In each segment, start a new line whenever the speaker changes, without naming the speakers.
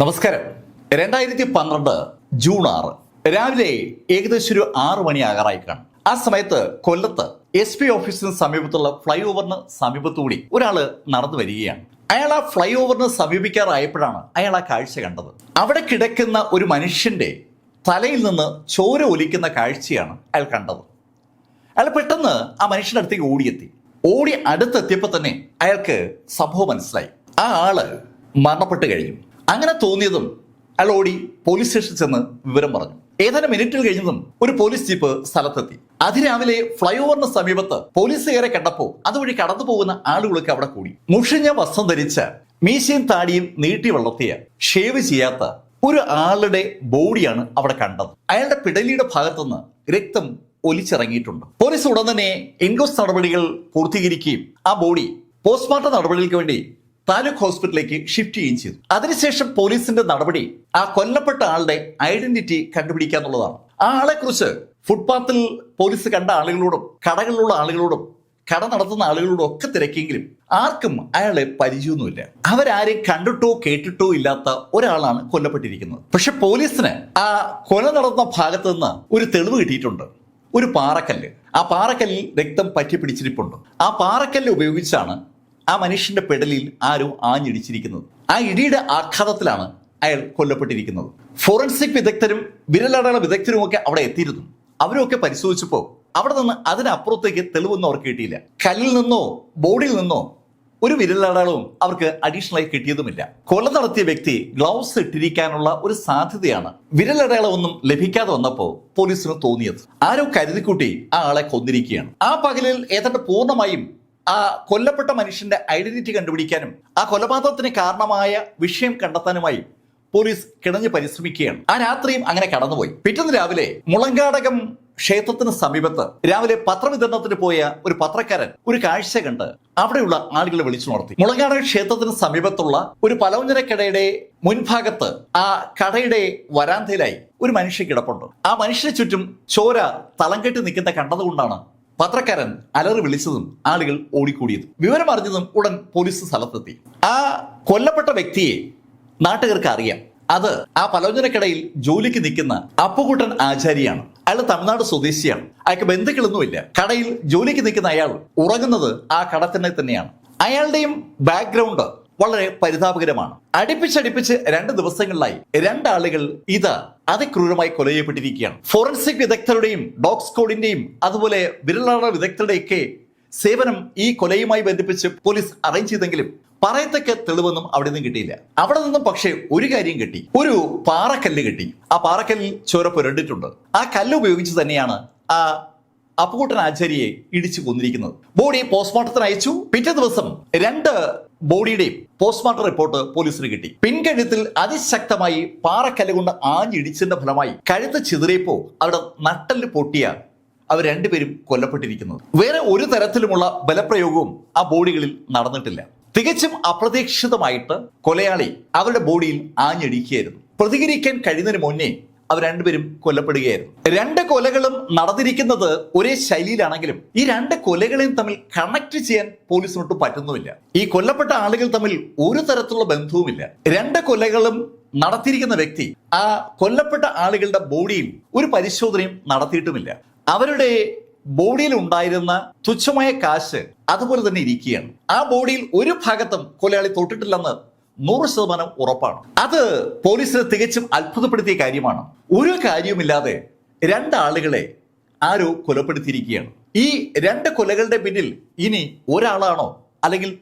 നമസ്കാരം. രണ്ടായിരത്തി പന്ത്രണ്ട് ജൂൺ ആറ്. രാവിലെ ഏകദേശം ഒരു ആറു മണി ആകാറായി കാണും ആ സമയത്ത് കൊല്ലത്ത് എസ് പി ഓഫീസിന് സമീപത്തുള്ള ഫ്ലൈ ഓവറിന് സമീപത്തുകൂടി ഒരാൾ നടന്നു വരികയാണ്. അയാൾ ആ ഫ്ലൈ ഓവറിന് സമീപിക്കാറായപ്പോഴാണ് അയാൾ ആ കാഴ്ച കണ്ടത്. അവിടെ കിടക്കുന്ന ഒരു മനുഷ്യന്റെ തലയിൽ നിന്ന് ചോര ഒലിക്കുന്ന കാഴ്ചയാണ് അയാൾ കണ്ടത്. അയാൾ പെട്ടെന്ന് ആ മനുഷ്യന്റെ അടുത്തേക്ക് ഓടിയെത്തി. ഓടി അടുത്തെത്തിയപ്പോൾ തന്നെ അയാൾക്ക് സംഭവം മനസ്സിലായി. ആ ആൾ മരണപ്പെട്ട് കഴിഞ്ഞു. അങ്ങനെ തോന്നിയതും അയാൾ ഓടി പോലീസ് സ്റ്റേഷനിൽ ചെന്ന് വിവരം പറഞ്ഞു. ഏതാനും മിനിറ്റിൽ കഴിഞ്ഞതും ഒരു പോലീസ് ജീപ്പ് സ്ഥലത്തെത്തി. അതിരാവിലെ ഫ്ലൈ ഓവറിന് സമീപത്ത് പോലീസുകാരെ കണ്ടപ്പോൾ അതുവഴി കടന്നു പോകുന്ന ആളുകളൊക്കെ അവിടെ കൂടി. മുഷിഞ്ഞ വസ്ത്രം ധരിച്ച മീശയും താടിയും നീട്ടി വളർത്തിയ ഷേവ് ചെയ്യാത്ത ഒരു ആളുടെ ബോഡിയാണ് അവിടെ കണ്ടത്. അയാളുടെ പിടലിയുടെ ഭാഗത്തുനിന്ന് രക്തം ഒലിച്ചിറങ്ങിയിട്ടുണ്ട്. പോലീസ് ഉടൻ തന്നെ ഇൻക്വസ്റ്റ് നടപടികൾ പൂർത്തീകരിക്കുകയും ആ ബോഡി പോസ്റ്റ്മോർട്ടം നടപടികൾക്ക് വേണ്ടി താലൂക്ക് ഹോസ്പിറ്റലിലേക്ക് ഷിഫ്റ്റ് ചെയ്യുകയും ചെയ്തു. അതിനുശേഷം പോലീസിന്റെ നടപടി ആ കൊല്ലപ്പെട്ട ആളുടെ ഐഡന്റിറ്റി കണ്ടുപിടിക്കുക എന്നുള്ളതാണ് ആ ആളെ കുറിച്ച് ഫുട്പാത്തിൽ പോലീസ് കണ്ട ആളുകളോടും കടകളിലുള്ള ആളുകളോടും കട നടത്തുന്ന ആളുകളോടും ഒക്കെ തിരക്കിയെങ്കിലും ആർക്കും അയാളെ പരിചയമൊന്നുമില്ല. അവരാരെയും കണ്ടിട്ടോ കേട്ടിട്ടോ ഇല്ലാത്ത ഒരാളാണ് കൊല്ലപ്പെട്ടിരിക്കുന്നത്. പക്ഷെ പോലീസിന് ആ കൊല നടന്ന ഭാഗത്ത് നിന്ന് ഒരു തെളിവ് കിട്ടിയിട്ടുണ്ട്. ഒരു പാറക്കല്ല്. ആ പാറക്കല്ലിൽ രക്തം പറ്റി പിടിച്ചിരിപ്പുണ്ട് ആ പാറക്കല്ല് ഉപയോഗിച്ചാണ് ആ മനുഷ്യന്റെ പെടലിൽ ആരോ ആഞ്ഞിടിച്ചിരിക്കുന്നത്. ആ ഇടിയുടെ ആഘാതത്തിലാണ് അയാൾ കൊല്ലപ്പെട്ടിരിക്കുന്നത്. ഫോറൻസിക് വിദഗ്ധരും വിരലടയാള വിദഗ്ധരും ഒക്കെ അവിടെ എത്തിയിരുന്നു. അവരൊക്കെ പരിശോധിച്ചപ്പോൾ അവിടെ നിന്ന് അതിനപ്പുറത്തേക്ക് തെളിവൊന്നും അവർക്ക് കിട്ടിയില്ല. കല്ലിൽ നിന്നോ ബോഡിയിൽ നിന്നോ ഒരു വിരലടയാളവും അവർക്ക് അഡീഷണലായി കിട്ടിയതുമില്ല. കൊല നടത്തിയ വ്യക്തി ഗ്ലൗസ് ഇട്ടിരിക്കാനുള്ള ഒരു സാധ്യതയാണ് വിരലടയാളമൊന്നും ലഭിക്കാതെ വന്നപ്പോൾ പോലീസിന് തോന്നിയത്. ആരോ കരുതിക്കൂട്ടി ആ ആളെ കൊന്നിരിക്കുകയാണ്. ആ പകലിൽ ഏതാണ്ട് പൂർണമായും ആ കൊല്ലപ്പെട്ട മനുഷ്യന്റെ ഐഡന്റിറ്റി കണ്ടുപിടിക്കാനും ആ കൊലപാതകത്തിന് കാരണമായ വിഷയം കണ്ടെത്താനുമായി പോലീസ് കിണഞ്ഞ് പരിശ്രമിക്കുകയാണ്. ആ രാത്രിയും അങ്ങനെ കടന്നുപോയി. പിറ്റേന്ന് രാവിലെ മുളങ്കാടകം ക്ഷേത്രത്തിന് സമീപത്ത് രാവിലെ പത്രവിതരണത്തിന് പോയ ഒരു പത്രക്കാരൻ ഒരു കാഴ്ച കണ്ട് അവിടെയുള്ള ആളുകളെ വിളിച്ചു നടത്തി മുളങ്കാടകം ക്ഷേത്രത്തിന് സമീപത്തുള്ള ഒരു പലവഞ്ഞരക്കടയുടെ മുൻഭാഗത്ത് ആ കടയുടെ വരാന്തയിലായി ഒരു മനുഷ്യ കിടപ്പുണ്ട്. ആ മനുഷ്യന് ചുറ്റും ചോര തളം കെട്ടി നിൽക്കുന്ന കണ്ടതുകൊണ്ടാണ് പത്രക്കാരൻ അലറി വിളിച്ചതും ആളുകൾ ഓടിക്കൂടിയത്. വിവരം അറിഞ്ഞതും ഉടൻ പോലീസ് സ്ഥലത്തെത്തി. ആ കൊല്ലപ്പെട്ട വ്യക്തിയെ നാട്ടുകാർക്ക് അറിയാം. അത് ആ പലോചനക്കടയിൽ ജോലിക്ക് നിൽക്കുന്ന അപ്പുകൂട്ടൻ ആചാരിയാണ്. അയാൾ തമിഴ്നാട് സ്വദേശിയാണ്. അയാൾക്ക് ബന്ധുക്കളൊന്നുമില്ല. കടയിൽ ജോലിക്ക് നിൽക്കുന്ന അയാൾ ഉറങ്ങുന്നത് ആ കട തന്നെ തന്നെയാണ്. അയാളുടെയും ബാക്ക്ഗ്രൗണ്ട് വളരെ പരിതാപകരമാണ്. അടുപ്പിച്ചടുപ്പിച്ച് രണ്ട് ദിവസങ്ങളിലായി രണ്ടാളുകൾ ഇത് അതിക്രൂരമായി കൊല ചെയ്യപ്പെട്ടിരിക്കുകയാണ് ഫോറൻസിക് വിദഗ്ധരുടെയും ഡോഗ് കോഡിന്റെയും അതുപോലെ വിരലാള വിദഗ്ധരുടെയൊക്കെ സേവനം ഈ കൊലയുമായി ബന്ധിപ്പിച്ച് പോലീസ് അറേഞ്ച് ചെയ്തെങ്കിലും പറയത്തക്ക തെളിവൊന്നും അവിടെ നിന്നും കിട്ടിയില്ല. അവിടെ നിന്നും പക്ഷേ ഒരു കാര്യം കിട്ടി. ഒരു പാറക്കല്ല് കിട്ടി. ആ പാറക്കല്ലിൽ ചോര പുരണ്ടിട്ടുണ്ട്. ആ കല്ല് ഉപയോഗിച്ച് തന്നെയാണ് ആ അപ്പുകൂട്ടൻ ആചാര്യയെ ഇടിച്ചു കൊന്നിരിക്കുന്നത്. ബോഡി പോസ്റ്റ്മോർട്ടത്തിന് അയച്ചു. പിറ്റേ ദിവസം രണ്ട് ബോഡിയുടെയും പോസ്റ്റ്മോർട്ടം റിപ്പോർട്ട് പോലീസിന് കിട്ടി. പിൻകഴുത്തിൽ അതിശക്തമായി പാറക്കല്ല് കൊണ്ട് ആഞ്ഞിടിച്ചതിന്റെ ഫലമായി കഴുത്ത് ചിതറിയപ്പോ അവരുടെ നട്ടൽ പൊട്ടിയ അവർ രണ്ടുപേരും കൊല്ലപ്പെട്ടിരിക്കുന്നത്. വേറെ ഒരു തരത്തിലുമുള്ള ബലപ്രയോഗവും ആ ബോഡികളിൽ നടന്നിട്ടില്ല. തികച്ചും അപ്രതീക്ഷിതമായിട്ട് കൊലയാളി അവരുടെ ബോഡിയിൽ ആഞ്ഞടിക്കുകയായിരുന്നു. പ്രതികരിക്കാൻ കഴിയുന്നതിന് മുന്നേ അവർ രണ്ടുപേരും കൊല്ലപ്പെടുകയായിരുന്നു. രണ്ട് കൊലകളും നടന്നിരിക്കുന്നത് ഒരേ ശൈലിയിലാണെങ്കിലും ഈ രണ്ട് കൊലകളെയും തമ്മിൽ കണക്ട് ചെയ്യാൻ പോലീസിനൊട്ട് പറ്റുന്നുമില്ല. ഈ കൊല്ലപ്പെട്ട ആളുകൾ തമ്മിൽ ഒരു തരത്തിലുള്ള ബന്ധവുമില്ല. രണ്ട് കൊലകളും നടത്തിയിരിക്കുന്ന വ്യക്തി ആ കൊല്ലപ്പെട്ട ആളുകളുടെ ബോഡിയിൽ ഒരു പരിശോധനയും നടത്തിയിട്ടുമില്ല. അവരുടെ ബോഡിയിൽ ഉണ്ടായിരുന്ന തുച്ഛമായ കാശ് അതുപോലെ തന്നെ ഇരിക്കുകയാണ്. ആ ബോഡിയിൽ ഒരു ഭാഗത്തും കൊലയാളി തൊട്ടിട്ടില്ലെന്ന് നൂറ് ശതമാനം ഉറപ്പാണ്. അത് പോലീസിനെ തികച്ചും അത്ഭുതപ്പെടുത്തിയ കാര്യമാണ്. ഒരു കാര്യവുമില്ലാതെ രണ്ടാളുകളെ ആരോ കൊലപ്പെടുത്തിയിരിക്കുകയാണ്. ഈ രണ്ട് കൊലകളുടെ പിന്നിൽ ഇനി ഒരാളാണോ അല്ലെങ്കിൽ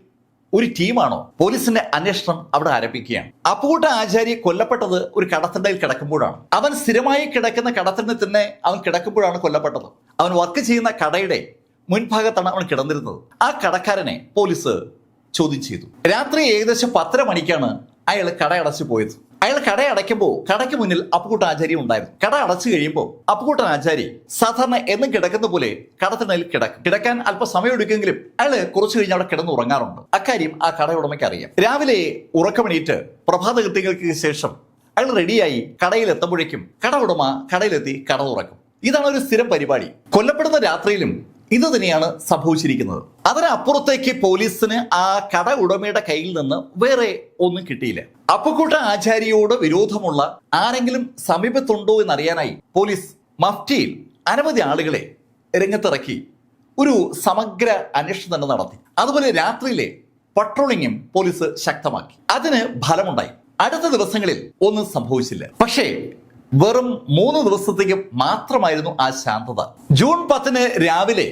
ഒരു ടീമാണോ? പോലീസിന്റെ അന്വേഷണം അവിടെ ആരംഭിക്കുകയാണ്. അപ്പൂട്ട ആചാര്യ കൊല്ലപ്പെട്ടത് ഒരു കടത്തണ്ടയിൽ കിടക്കുമ്പോഴാണ്. അവൻ സ്ഥിരമായി കിടക്കുന്ന കടത്തണ്ടിൽ തന്നെ അവൻ കിടക്കുമ്പോഴാണ് കൊല്ലപ്പെട്ടത്. അവൻ വർക്ക് ചെയ്യുന്ന കടയുടെ മുൻഭാഗത്താണ് അവൻ കിടന്നിരുന്നത്. ആ കടക്കാരനെ പോലീസ് ചോദ്യം ചെയ്തു. രാത്രി ഏകദേശം പത്തര മണിക്കാണ് അയാൾ കട അടച്ചു പോയത്. അയാൾ കട അടയ്ക്കുമ്പോൾ കടയ്ക്ക് മുന്നിൽ അപ്പുകൂട്ട ആചാരി ഉണ്ടായിരുന്നു. കട അടച്ചു കഴിയുമ്പോൾ അപ്പുകൂട്ടൻ ആചാരി സാധാരണ എന്നും കിടക്കുന്ന പോലെ കടത്തിനിൽ കിടക്കും. കിടക്കാൻ അല്പം സമയം എടുക്കുമെങ്കിലും അയാൾ കുറച്ചു കഴിഞ്ഞ് അവിടെ കിടന്ന് ഉറങ്ങാറുണ്ട്. അക്കാര്യം ആ കട ഉടമയ്ക്ക് അറിയാം. രാവിലെ ഉറക്കമണിയിട്ട് പ്രഭാത കൃത്യങ്ങൾക്ക് ശേഷം അയാൾ റെഡിയായി കടയിൽ എത്തുമ്പോഴേക്കും കട ഉടമ കടയിലെത്തി കട തുറക്കും. ഇതാണ് ഒരു സ്ഥിരം പരിപാടി. കൊല്ലപ്പെടുന്ന രാത്രിയിലും ഇത് തന്നെയാണ് സംഭവിച്ചിരിക്കുന്നത്. അതിനപ്പുറത്തേക്ക് പോലീസിന് ആ കട ഉടമയുടെ കയ്യിൽ നിന്ന് വേറെ ഒന്നും കിട്ടിയില്ല. അപ്പക്കൂട്ട ആചാര്യയോട് വിരോധമുള്ള ആരെങ്കിലും സമീപത്തുണ്ടോ എന്നറിയാനായി പോലീസ് മഫ്റ്റിയിൽ അനവധി ആളുകളെ രംഗത്തിറക്കി ഒരു സമഗ്ര അന്വേഷണം തന്നെ നടത്തി. അതുപോലെ രാത്രിയിലെ പട്രോളിങ്ങും പോലീസ് ശക്തമാക്കി. അതിന് ഫലമുണ്ടായി. അടുത്ത ദിവസങ്ങളിൽ ഒന്നും സംഭവിച്ചില്ല. പക്ഷേ വെറും മൂന്ന് ദിവസത്തേക്ക് മാത്രമായിരുന്നു ആ ശാന്തത. ജൂൺ പത്തിന് രാവിലെ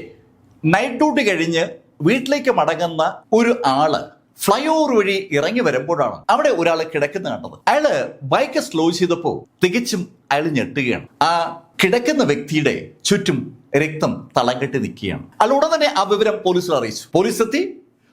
നൈറ്റ് ഡ്യൂട്ടി കഴിഞ്ഞ് വീട്ടിലേക്ക് മടങ്ങുന്ന ഒരു ആൾ ഫ്ലൈ ഓവർ വഴി ഇറങ്ങി വരുമ്പോഴാണ് അവിടെ ഒരാൾ കിടക്കുന്ന കണ്ടത്. അയാൾ ബൈക്ക് സ്ലോ ചെയ്തപ്പോ തികച്ചും അയാൾ ഞെട്ടുകയാണ്. ആ കിടക്കുന്ന വ്യക്തിയുടെ ചുറ്റും രക്തം തളം കെട്ടി നിൽക്കുകയാണ്. അയാൾ ഉടൻ തന്നെ ആ വിവരം പോലീസിൽ അറിയിച്ചു. പോലീസ് എത്തി.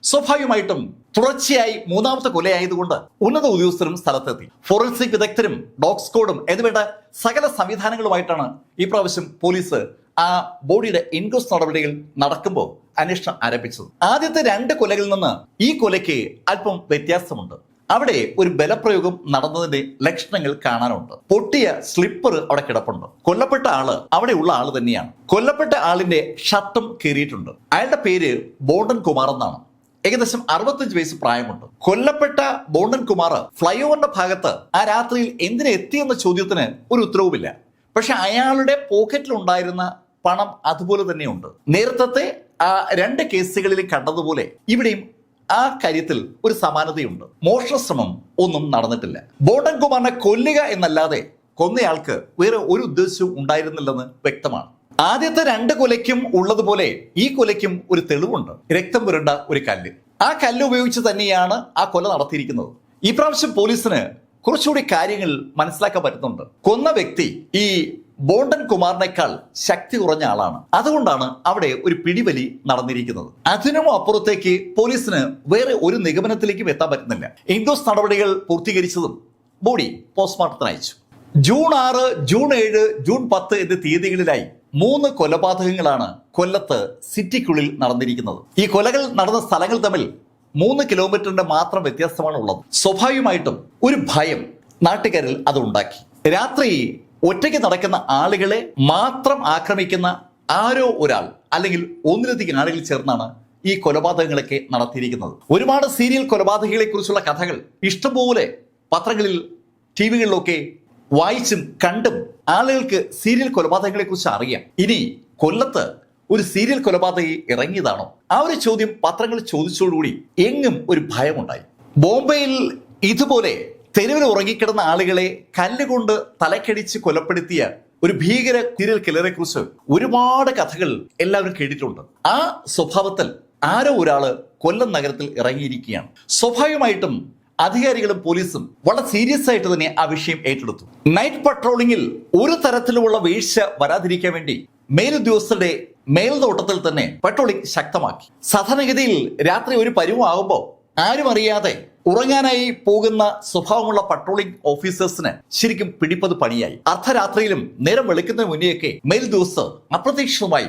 സ്വാഭാവികമായിട്ടും തുടർച്ചയായി മൂന്നാമത്തെ കൊലയായതുകൊണ്ട് ഉന്നത ഉദ്യോഗസ്ഥരും സ്ഥലത്തെത്തി. ഫോറൻസിക് വിദഗ്ധരും ഡോഗ് സ്ക്വാഡും എന്നുവേണ്ട സകല സംവിധാനങ്ങളുമായിട്ടാണ് ഈ പ്രാവശ്യം പോലീസ് ആ ബോഡിയുടെ ഇൻക്വസ്റ്റ് നടപടികൾ നടക്കുമ്പോൾ അന്വേഷണം ആരംഭിച്ചത്. ആദ്യത്തെ രണ്ട് കൊലകളിൽ നിന്ന് ഈ കൊലയ്ക്ക് അല്പം വ്യത്യാസമുണ്ട്. അവിടെ ഒരു ബലപ്രയോഗം നടന്നതിന്റെ ലക്ഷണങ്ങൾ കാണാനുണ്ട്. പൊട്ടിയ സ്ലിപ്പർ അവിടെ കിടപ്പുണ്ട്. കൊല്ലപ്പെട്ട ആൾ അവിടെയുള്ള ആൾ തന്നെയാണ്. കൊല്ലപ്പെട്ട ആളിന്റെ ഷർട്ടും കീറിയിട്ടുണ്ട്. അയാളുടെ പേര് ബോണ്ടൻ കുമാർ എന്നാണ്. ഏകദേശം അറുപത്തഞ്ച് വയസ്സ് പ്രായമുണ്ട്. കൊല്ലപ്പെട്ട ബോണ്ടൻ കുമാർ ഫ്ലൈ ഓവറിന്റെ ഭാഗത്ത് ആ രാത്രിയിൽ എന്തിനെ എത്തിയെന്ന ചോദ്യത്തിന് ഒരു ഉത്തരവുമില്ല. പക്ഷെ അയാളുടെ പോക്കറ്റിൽ ഉണ്ടായിരുന്ന പണം അതുപോലെ തന്നെയുണ്ട്. നേരത്തെ ആ രണ്ട് കേസുകളിൽ കണ്ടതുപോലെ ഇവിടെയും ആ കാര്യത്തിൽ ഒരു സമാനതയുണ്ട്. മോഷണശ്രമം ഒന്നും നടന്നിട്ടില്ല. ബോണ്ടൻ കുമാറിനെ കൊല്ലുക എന്നല്ലാതെ കൊന്നയാൾക്ക് വേറെ ഒരു ഉദ്ദേശവും ഉണ്ടായിരുന്നില്ലെന്ന് വ്യക്തമാണ്. ആദ്യത്തെ രണ്ട് കൊലയ്ക്കും ഉള്ളതുപോലെ ഈ കൊലയ്ക്കും ഒരു തെളിവുണ്ട്. രക്തം പുരണ്ട ഒരു കല്ല്. ആ കല്ല് ഉപയോഗിച്ച് തന്നെയാണ് ആ കൊല നടത്തിയിരിക്കുന്നത്. ഈ പ്രാവശ്യം പോലീസിന് കുറച്ചുകൂടി കാര്യങ്ങൾ മനസ്സിലാക്കാൻ പറ്റുന്നുണ്ട്. കൊന്ന വ്യക്തി ഈ ബോണ്ടൻ കുമാറിനേക്കാൾ ശക്തി കുറഞ്ഞ ആളാണ്. അതുകൊണ്ടാണ് അവിടെ ഒരു പിടിവലി നടന്നിരിക്കുന്നത്. അതിനും അപ്പുറത്തേക്ക് പോലീസിന് വേറെ ഒരു നിഗമനത്തിലേക്കും എത്താൻ പറ്റുന്നില്ല. ഇൻഡോസ് നടപടികൾ പൂർത്തീകരിച്ചതും ബോഡി പോസ്റ്റ്മോർട്ടത്തിന് അയച്ചു. ജൂൺ ആറ് ജൂൺ ഏഴ് ജൂൺ പത്ത് എന്നീ തീയതികളിലായി മൂന്ന് കൊലപാതകങ്ങളാണ് കൊല്ലത്ത് സിറ്റിക്കുള്ളിൽ നടന്നിരിക്കുന്നത്. ഈ കൊലകൾ നടന്ന സ്ഥലങ്ങൾ തമ്മിൽ മൂന്ന് കിലോമീറ്ററിന്റെ മാത്രം വ്യത്യാസമാണ് ഉള്ളത്. സ്വാഭാവികമായിട്ടും ഒരു ഭയം നാട്ടുകാരിൽ അത് ഉണ്ടാക്കി. രാത്രി ഒറ്റയ്ക്ക് നടക്കുന്ന ആളുകളെ മാത്രം ആക്രമിക്കുന്ന ആരോ ഒരാൾ അല്ലെങ്കിൽ ഒന്നിലധികം ആളുകൾ ചേർന്നാണ് ഈ കൊലപാതകങ്ങളൊക്കെ നടത്തിയിരിക്കുന്നത്. ഒരുപാട് സീരിയൽ കൊലപാതകങ്ങളെ കുറിച്ചുള്ള കഥകൾ ഇഷ്ടംപോലെ പത്രങ്ങളിൽ ടി വികളിലൊക്കെ വായിച്ചും കണ്ടും ആളുകൾക്ക് സീരിയൽ കൊലപാതകങ്ങളെ കുറിച്ച് അറിയാം. ഇനി കൊല്ലത്ത് ഒരു സീരിയൽ കൊലപാതകി ഇറങ്ങിയതാണോ? ആ ഒരു ചോദ്യം പത്രങ്ങൾ ചോദിച്ചതോടുകൂടി എങ്ങും ഒരു ഭയമുണ്ടായി. ബോംബെയിൽ ഇതുപോലെ തെരുവിൽ ഉറങ്ങിക്കിടന്ന ആളുകളെ കല്ലുകൊണ്ട് തലക്കടിച്ച് കൊലപ്പെടുത്തിയ ഒരു ഭീകര സീരിയൽ കില്ലറെ കുറിച്ച് ഒരുപാട് കഥകൾ എല്ലാവരും കേട്ടിട്ടുണ്ട്. ആ സ്വഭാവത്തിൽ ആരോ ഒരാൾ കൊല്ലം നഗരത്തിൽ ഇറങ്ങിയിരിക്കുകയാണ്. സ്വാഭാവികമായിട്ടും അധികാരികളും പോലീസും വളരെ സീരിയസ് ആയിട്ട് തന്നെ ആ വിഷയം ഏറ്റെടുത്തു. നൈറ്റ് പട്രോളിംഗിൽ ഒരു തരത്തിലുമുള്ള വീഴ്ച വരാതിരിക്കാൻ വേണ്ടി മേലുദ്യോഗസ്ഥരുടെ മേൽനോട്ടത്തിൽ തന്നെ പട്രോളിംഗ് ശക്തമാക്കി. സാധാരണഗതിയിൽ രാത്രി ഒരു പരുവമാകുമ്പോൾ ആരും അറിയാതെ ഉറങ്ങാനായി പോകുന്ന സ്വഭാവമുള്ള പട്രോളിംഗ് ഓഫീസേഴ്സിന് ശരിക്കും പിടിപ്പത് പണിയായി. അർദ്ധരാത്രിയിലും നേരം വെളുക്കുന്നതിന് മുന്നെയൊക്കെ മേൽദ്യോഗസ്ഥർ അപ്രതീക്ഷിതമായി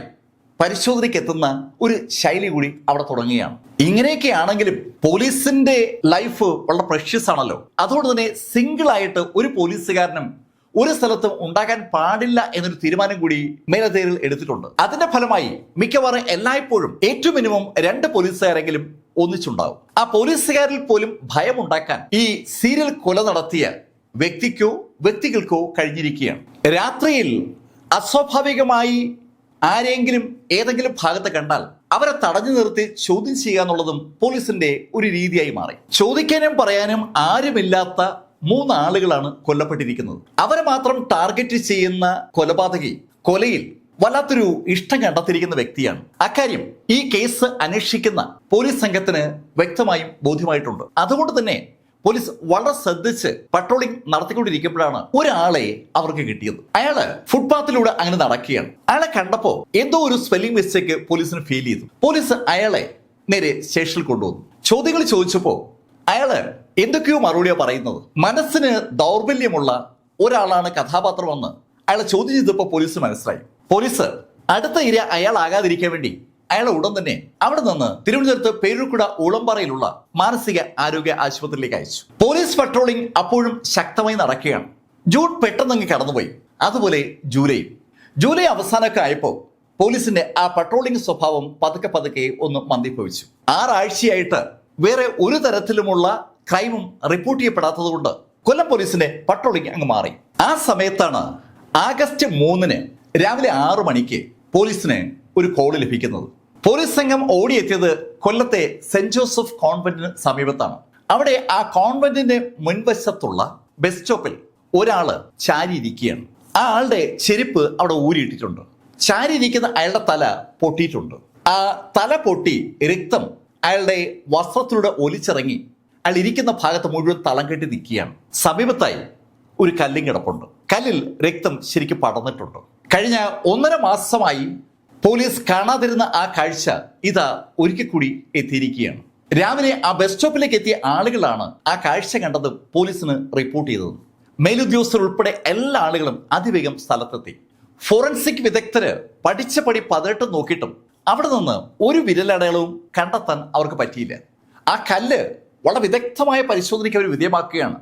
പരിശോധനയ്ക്ക് എത്തുന്ന ഒരു ശൈലി കൂടി അവിടെ തുടങ്ങുകയാണ്. ഇങ്ങനെയൊക്കെ ആണെങ്കിലും പോലീസിന്റെ ലൈഫ് വളരെ പ്രഷ്യസ് ആണല്ലോ. അതുകൊണ്ട് തന്നെ സിംഗിൾ ആയിട്ട് ഒരു പോലീസുകാരനും ഒരു സ്ഥലത്തും ഉണ്ടാകാൻ പാടില്ല എന്നൊരു തീരുമാനം കൂടി മേലധികാരികൾ എടുത്തിട്ടുണ്ട്. അതിന്റെ ഫലമായി മിക്കവാറും എല്ലായ്പ്പോഴും ഏറ്റവും മിനിമം രണ്ട് പോലീസുകാരെങ്കിലും ഒന്നിച്ചുണ്ടാവും. ആ പോലീസുകാരിൽ പോലും ഭയമുണ്ടാക്കാൻ ഈ സീരിയൽ കൊല നടത്തിയ വ്യക്തിക്കോ വ്യക്തികൾക്കോ കഴിഞ്ഞിരിക്കുകയാണ്. രാത്രിയിൽ അസ്വാഭാവികമായി ആരെങ്കിലും ഏതെങ്കിലും ഭാഗത്ത് കണ്ടാൽ അവരെ തടഞ്ഞു നിർത്തി ചോദ്യം ചെയ്യുക എന്നുള്ളതും പോലീസിന്റെ ഒരു രീതിയായി മാറി. ചോദിക്കാനും പറയാനും ആരുമില്ലാത്ത മൂന്ന് ആളുകളാണ് കൊല്ലപ്പെട്ടിരിക്കുന്നത്. അവരെ മാത്രം ടാർഗറ്റ് ചെയ്യുന്ന കൊലപാതകി കൊലയിൽ വല്ലാത്തൊരു ഇഷ്ടം കണ്ടെത്തിയിരിക്കുന്ന വ്യക്തിയാണ്. അക്കാര്യം ഈ കേസ് അന്വേഷിക്കുന്ന പോലീസ് സംഘത്തിന് വ്യക്തമായും ബോധ്യമായിട്ടുണ്ട്. അതുകൊണ്ട് തന്നെ പോലീസ് വളരെ ശ്രദ്ധിച്ച് പട്രോളിംഗ് നടത്തിക്കൊണ്ടിരിക്കുമ്പോഴാണ് ഒരാളെ അവർക്ക് കിട്ടിയത്. അയാൾ ഫുട്പാത്തിലൂടെ അങ്ങനെ നടക്കുകയാണ്. അയാളെ കണ്ടപ്പോ എന്തോ ഒരു സ്പെല്ലിംഗ് മിസ്റ്റേക്ക് പോലീസിന് ഫീൽ ചെയ്തു. പോലീസ് അയാളെ നേരെ സ്റ്റേഷനിൽ കൊണ്ടുവന്നു. ചോദ്യങ്ങൾ ചോദിച്ചപ്പോ അയാൾ എന്തൊക്കെയോ മറുപടിയോ പറയുന്നത്. മനസ്സിന് ദൗർബല്യമുള്ള ഒരാളാണ് കഥാപാത്രമെന്ന് അയാളെ ചോദ്യം ചെയ്തപ്പോൾ പോലീസ് മനസ്സിലായി. പോലീസ് അടുത്ത ഇര അയാളാകാതിരിക്കാൻ വേണ്ടി അയാളെ ഉടൻ തന്നെ അവിടെ നിന്ന് തിരുവനന്തപുരത്ത് പേരൂർക്കുട ഉളമ്പാറയിലുള്ള മാനസിക ആരോഗ്യ ആശുപത്രിയിലേക്ക് അയച്ചു. പോലീസ് പട്രോളിംഗ് അപ്പോഴും ശക്തമായി നടക്കുകയാണ്. ജൂൺ പെട്ടെന്ന് അങ്ങ് കടന്നുപോയി. അതുപോലെ ജൂലൈ. ജൂലൈ അവസാനമൊക്കെ ആയപ്പോൾ പോലീസിന്റെ ആ പട്രോളിംഗ് സ്വഭാവം പതുക്കെ പതുക്കെ ഒന്ന് മന്ദിഭവിച്ചു. ആറാഴ്ചയായിട്ട് വേറെ ഒരു തരത്തിലുമുള്ള ക്രൈമും റിപ്പോർട്ട് ചെയ്യപ്പെടാത്തത് കൊണ്ട് കൊല്ലം പോലീസിന്റെ പട്രോളിംഗ് അങ്ങ് മാറി. ആ സമയത്താണ് ആഗസ്റ്റ് മൂന്നിന് രാവിലെ ആറു മണിക്ക് പോലീസിന് ഒരു കോൾ ലഭിക്കുന്നത്. പോലീസ് സംഘം ഓടിയെത്തിയത് കൊല്ലത്തെ സെന്റ് ജോസഫ് കോൺവെന്റിന് സമീപത്താണ്. അവിടെ ആ കോൺവെന്റിന്റെ മുൻവശത്തുള്ള ബസ് സ്റ്റോപ്പിൽ ഒരാൾ ചാരിയിരിക്കുകയാണ്. ആ ആളുടെ ചെരുപ്പ് അവിടെ ഊരിയിട്ടിട്ടുണ്ട്. ചാരിയിരിക്കുന്ന അയാളുടെ തല പൊട്ടിയിട്ടുണ്ട്. ആ തല പൊട്ടി രക്തം അയാളുടെ വസ്ത്രത്തിലൂടെ ഒലിച്ചിറങ്ങി അയാൾ ഇരിക്കുന്ന ഭാഗത്ത് മുഴുവൻ തളം കെട്ടി നിൽക്കുകയാണ്. സമീപത്തായി ഒരു കല്ലും കിടപ്പുണ്ട്. കല്ലിൽ രക്തം ശരിക്കും പടർന്നിട്ടുണ്ട്. കഴിഞ്ഞ ഒന്നര മാസമായി പോലീസ് കാണാതിരുന്ന ആ കാഴ്ച ഇതാ ഒരിക്കൽ കൂടി എത്തിയിരിക്കുകയാണ്. രാവിലെ ആ ബസ് സ്റ്റോപ്പിലേക്ക് എത്തിയ ആളുകളാണ് ആ കാഴ്ച കണ്ടത് പോലീസിന് റിപ്പോർട്ട് ചെയ്തത്. മേലുദ്യോഗസ്ഥർ ഉൾപ്പെടെ എല്ലാ ആളുകളും അതിവേഗം സ്ഥലത്തെത്തി. ഫോറൻസിക് വിദഗ്ധര് പഠിച്ച പടി പതിനെട്ട് നോക്കിയിട്ടും അവിടെ നിന്ന് ഒരു വിരലടയാളവും കണ്ടെത്താൻ അവർക്ക് പറ്റിയില്ല. ആ കല്ല് വളരെ വിദഗ്ധമായ പരിശോധനയ്ക്ക് അവർ വിധേയമാക്കുകയാണ്.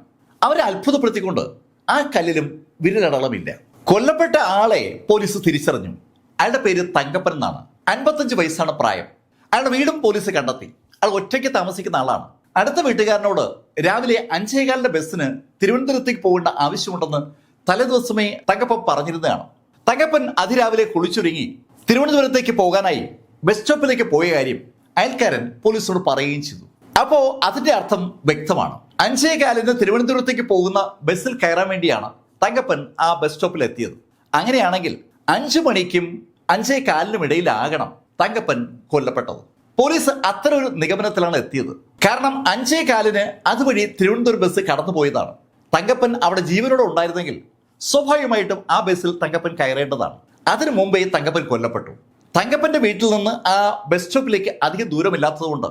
അവരെ അത്ഭുതപ്പെടുത്തിക്കൊണ്ട് ആ കല്ലിലും വിരലടയാളമില്ല. കൊല്ലപ്പെട്ട ആളെ പോലീസ് തിരിച്ചറിഞ്ഞു. അയാളുടെ പേര് തങ്കപ്പൻ എന്നാണ്. അൻപത്തഞ്ച് വയസ്സാണ് പ്രായം. അയാളുടെ വീടും പോലീസ് കണ്ടെത്തി. അയാൾ ഒറ്റയ്ക്ക് താമസിക്കുന്ന ആളാണ്. അടുത്ത വീട്ടുകാരനോട് രാവിലെ അഞ്ചേകാലിന്റെ ബസ്സിന് തിരുവനന്തപുരത്തേക്ക് പോകേണ്ട ആവശ്യമുണ്ടെന്ന് തലേദിവസമേ തങ്കപ്പൻ പറഞ്ഞിരുന്നതാണ്. തങ്കപ്പൻ അതിരാവിലെ കുളിച്ചൊരുങ്ങി തിരുവനന്തപുരത്തേക്ക് പോകാനായി ബസ് സ്റ്റോപ്പിലേക്ക് പോയ കാര്യം അയൽക്കാരൻ പോലീസിനോട് പറയുകയും ചെയ്തു. അപ്പോ അതിന്റെ അർത്ഥം വ്യക്തമാണ്. അഞ്ചേകാലിന് തിരുവനന്തപുരത്തേക്ക് പോകുന്ന ബസ്സിൽ കയറാൻ വേണ്ടിയാണ് തങ്കപ്പൻ ആ ബസ് സ്റ്റോപ്പിൽ എത്തിയത് അങ്ങനെയാണെങ്കിൽ അഞ്ചു മണിക്കും അഞ്ചേ കാലിനും ഇടയിലാകണം തങ്കപ്പൻ കൊല്ലപ്പെട്ടത്. പോലീസ് അത്തരം ഒരു നിഗമനത്തിലാണ് എത്തിയത്. കാരണം അഞ്ചേ കാലിന് അതുവഴി തിരുവനന്തപുരം ബസ് കടന്നുപോയതാണ്. തങ്കപ്പൻ അവിടെ ജീവനോടെ ഉണ്ടായിരുന്നെങ്കിൽ സ്വാഭാവികമായിട്ടും ആ ബസ്സിൽ തങ്കപ്പൻ കയറേണ്ടതാണ്. അതിനു മുമ്പേ തങ്കപ്പൻ കൊല്ലപ്പെട്ടു. തങ്കപ്പന്റെ വീട്ടിൽ നിന്ന് ആ ബസ് സ്റ്റോപ്പിലേക്ക് അധികം ദൂരമില്ലാത്തതുകൊണ്ട്